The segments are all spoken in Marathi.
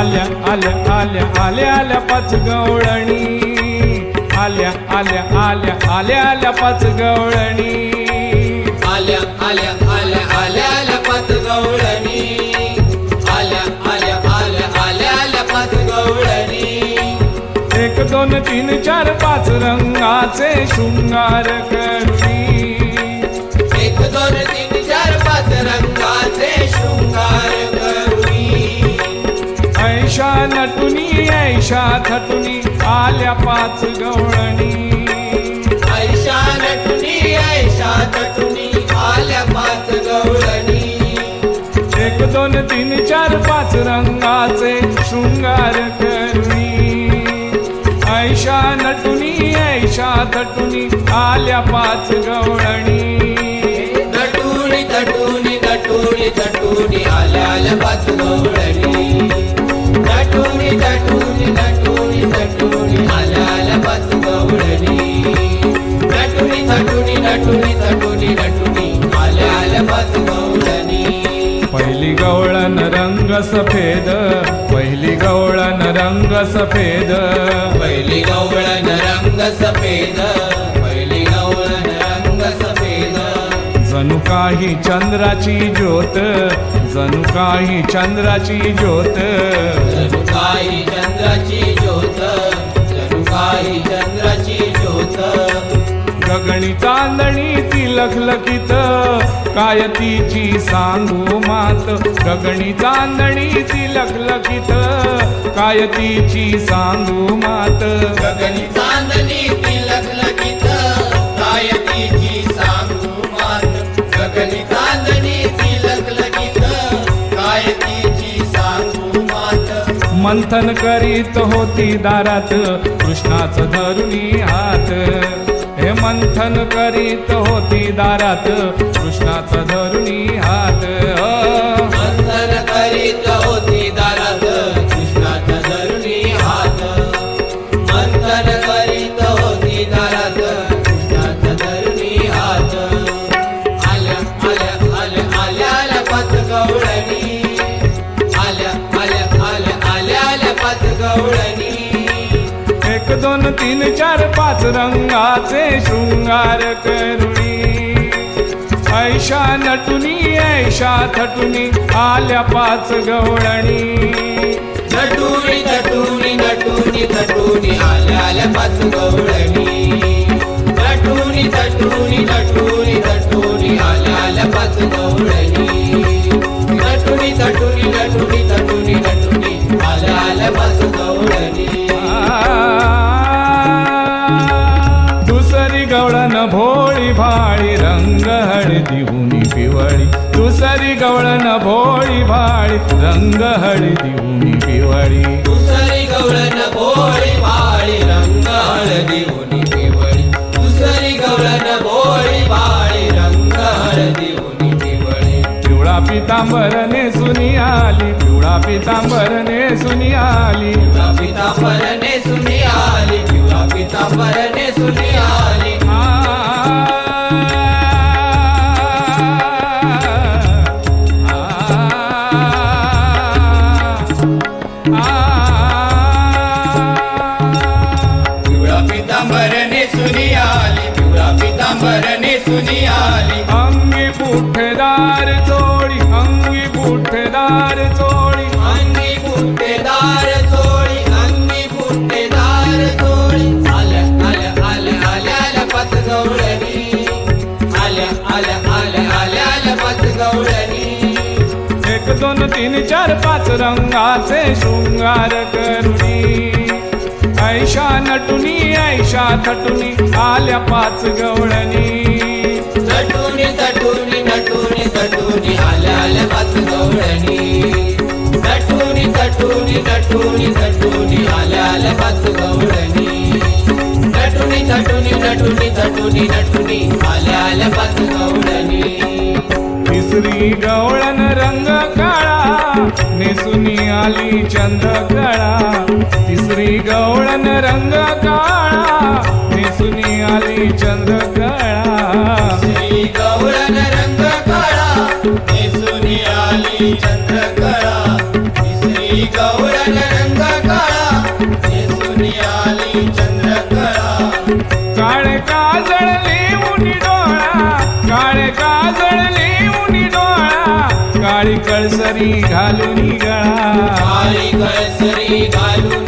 आल्या आल्या आल्या आल्या आल्या पाच गवळणी आल्या आल्या आल्या आल्या आल्या पाच गवळणी आल्या आल्या आल्या आल्या आल्या पाच गवळणी आल्या आल्या आल्या आल्या आल्या पाच गवळणी एक दोन तीन चार पाच रंगाचे शृंगार करुणी थटुनी आल्या पाच गवळणी. ऐशा नटुनी ऐशा तटुनी आल्या पाच गवळणी. एक दोन तीन चार पाच रंगाचे शृंगार करुणी. ऐशा नटुनी ऐशा थटुनी आल्या पाच गवळणी. नटुनी तटुनी नटुनी तटुनी आल्या आल्या पाच गवळणी. गवळण रंग सफेद. पहिली गवळण रंग सफेद. पहिली गवळण रंग सफेद. पहिली गवळण रंग सफेद. जणू काही चंद्राची ज्योत. जणू काही चंद्राची ज्योत. जणू काही चंद्राची ज्योत. जणू काही चंद्राची ज्योत. गगणी चांदणी ती लखलखित काय तिची सांगू मात. गगणी चांदणी ती लखलखित काय तिची सांगू मात. गगनी चांदणी ती लखलखित काय तिची सांगू मात. गगनी चांदणी ती लखलखित काय तिची सांगू मात. मंथन करीत होती दारात कृष्णाचं धरुणी हात. मंथन करीत होती दारात कृष्णाचा धरुणी हात. एक तीन चार पाच रंगाचे शृंगार करुणी ऐशा नटुनी ऐशा थटुनी आल्या पाच गवळणी नटुनी नटुनी नटुनी नटुनी आल्या आल्या पाच गवळणी नटुनी नटुनी नटुनी नटुनी आल्या आल्या पाच गवळणी नटुनी नटुनी नटुनी नटुनी नटुनी आल्या आल्या पाच गवळणी गवळण भोळी भाळी रंग हळदी उनी पिवळी. दुसरी गवळण भोळी भाळी रंग हळदी उनी पिवळी. दुसरी गवळण भोळी भाळी रंग हळदी उनी पिवळी. पिवळा पितांबर नेसुनी आली पिवळा पितांबर नेसुनी आली. पिवळा पितांबरने सुनी आली पिवळा पितांबरने सुनी आली. अंगी बुठेदार चोळी. अंगी बुट्टेदार चोळी अंगी बुट्टेदार चोळी. आल्या आल्या आल्या आल्या आल्या पाच गवळणी आल्या आल्या आल्या आल्या आल्या पाच गवळणी एक दोन तीन चार पाच रंगाचे शृंगार करुणी. ऐशा नटुनी ऐशा थटुनी आल्या पाच गवळणी. नटुनी तटुनी नटुनी तटुनी आल्या आल्या पाच गवळणी नटुनी तटुनी नटुनी तटुनी आल्या आल्या पाच गवळणी नटुनी तटुनी नटुनी तटुनी नटुनी आल्याल आल्या पाच गवळणी तिसरी गवळण रंग काळा नेसुनी आली चंद चंद्रकळा तिसरी गवळण रंग काळा नेसुनी आली चंद चंद्रकळा चंद्रकळा श्री आली गौरण रंग काळा नेसून आली चंद्रकळा काळे काजळ लिहून डोळा काळे काजळ लिहून डोळा काळी कळसरी घालून गळा. काळी कळसरी घालून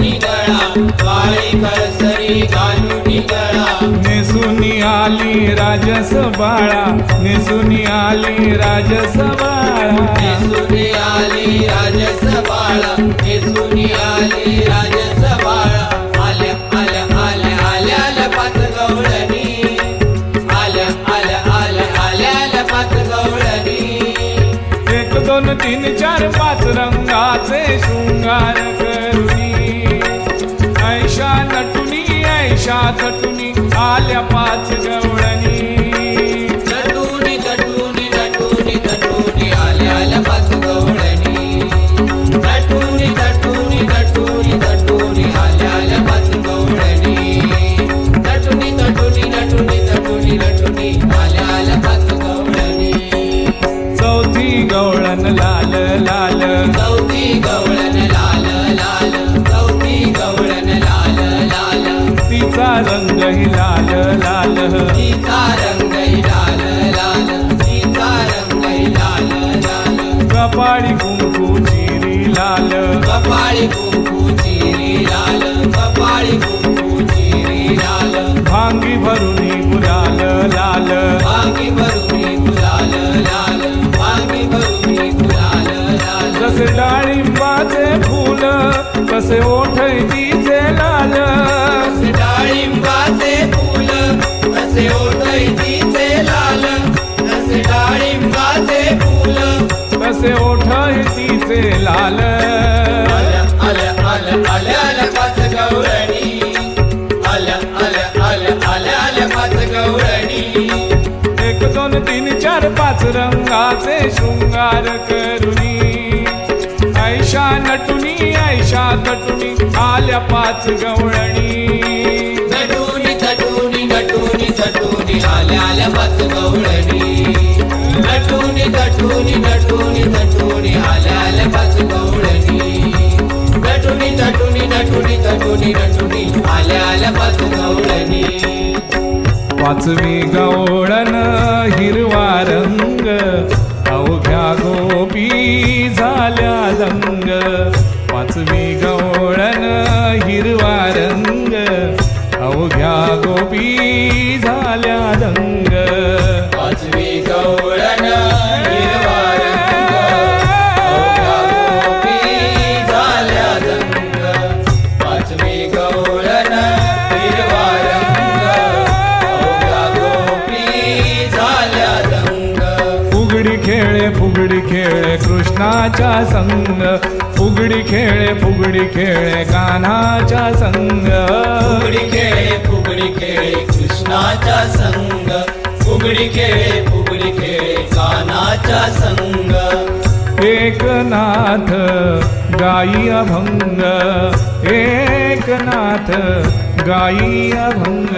काळी कळसरी घालून गळा नेसून आली राजस बाळा नेसून आली राजस बाळा नेसून आली राजस बाळा नेसून आली राजस बाळा आल्या आल्या आल्या आल्या आल्या पाच गवळणी आल्या आल्या आल्या आल्या पाच गवळणी एक दोन तीन चार पाच रंगाचे शृंगार. देशात ऐशा आल्या पाच गवळणी. कपाळी कुंकू चिरी लाल. कपाळी कुंकू चिरी लाल कपाळी कुंकू चिरी लाल. भांगी भरुनी गुलाल लाल. वांगी भरुनी गुलाल लाल वांगी भरुनी गुलाल लाल. जसे डाळिंबाचे फूल तसे ओठ तिचे लाल डाळिंबाचे फूल तसे आल्या आल्या पाच गवळणी एक दोन तीन चार पाच रंगाचे शृंगार करुणी. ऐशा नटुनी ऐशा तटुनी आल्या पाच गवळणी आल्या पाच गवळणी नटुनी तटुनी नटुनी तटुनी आल्याल पाच गवळणी. नटुनी तटुनी नटुनी तटुनी नटुनी आल्याल पाच गवळणी. पाचवी गवळण हिरवा रंग अवघ्या गोपी झाल्या दंग पाचवी गवळण हिरवा रंग अवघ्या गोपी झाल्या संग फुगडी खेळे फुगडी खेळे कृष्णाचा संग फुगडी खेळे फुगडी खेळे कानाचा संग एकनाथ गाई अभंग. एकनाथ गाई अभंग.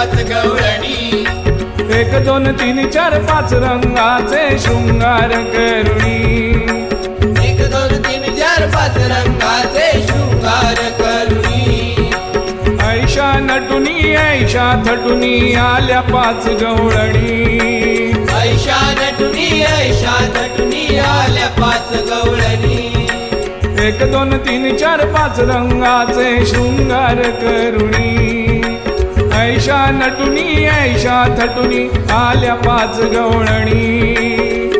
पाच गवळणी एक दोन तीन चार पाच रंगाचे शृंगार करुणी. एक दोन तीन चार पाच रंगाचे शृंगार करुणी. ऐशा नटुनी ऐशा थटुनी आल्या पाच गवळणी ऐशा नटुनी ऐशा नटुनी आल्या पाच गवळणी एक दोन तीन चार पाच रंगाचे शृंगार करुणी. ऐशा नटुनी ऐशा थटुनी आल्या पाच गवळणी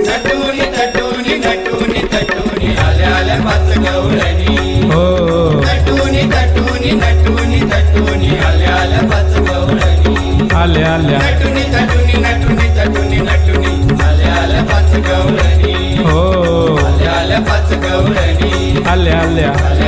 नटुनी नटुनी नटुनी नटुनी आल्या आल्या पाच गवळणी हो नटुनी नटुनी नटुनी नटुनी आल्या आल्या पाच गवळणी आल्या आल्या नटुनी नटुनी नटुनी नटुनी नटुनी आल्या आल्या पाच गवळणी हो आल्या आल्या पाच गवळणी आल्या आल्या आल्या आल्या पाच